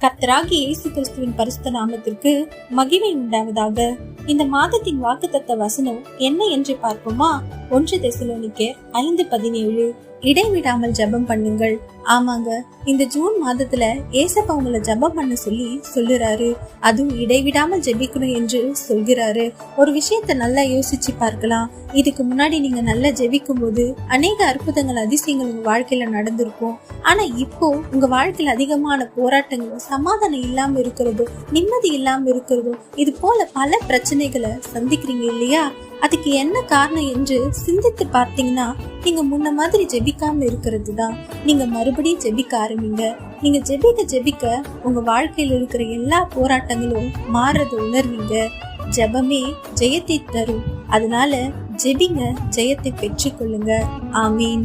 கர்த்தராகி இயேசு கிறிஸ்துவின் பரிசுத்த நாமத்திற்கு மகிமை உண்டாவதாக. இந்த மாதத்தின் வாக்குத்தத்த வசனம் என்ன என்று பார்ப்போமா? ஒன்று தெசலோனிக்கேர் ஐந்து பதினேழு. இடைவிடாமல் ஜெபம் பண்ணுங்கள். ஆமாங்க இந்த ஜூன் மாதத்துல ஏசப்பா உங்களை ஜெபம் பண்ண சொல்லி சொல்லுறாரு. அதுவும் இடைவிடாமல் ஜெபிக்கணும் என்று சொல்கிறாரு. ஒரு விஷயத்த நல்லா யோசிச்சு பார்க்கலாம். இதுக்கு முன்னாடி நீங்க நல்லா ஜெபிக்கும் போது அநேக அற்புதங்கள் அதிசயங்கள் உங்க வாழ்க்கையில நடந்திருக்கும். ஆனா இப்போ உங்க வாழ்க்கையில அதிகமான போராட்டங்களும் சமாதானம் இல்லாம இருக்கிறதும் நிம்மதி இல்லாம இருக்கிறதும் இது போல பல பிரச்சனைகளை சந்திக்கிறீங்க இல்லையா? அதுக்கு என்ன காரணம் என்று சிந்தித்து பார்த்தீங்கன்னா நீங்க முன்ன மாதிரி ஜெபிக்காம இருக்கிறது தான் நீங்க மறுபடியும் ஜெபிக்க ஆரம்பிங்க. நீங்க ஜெபிக்க ஜெபிக்க உங்க வாழ்க்கையில இருக்கிற எல்லா போராட்டங்களும் மாறுறது உணர்வீங்க. ஜெபமே ஜெயத்தை தரும். அதனால ஜெபிங்க ஜெயத்தை பெற்றுக்கொள்ளுங்க. ஆமீன்.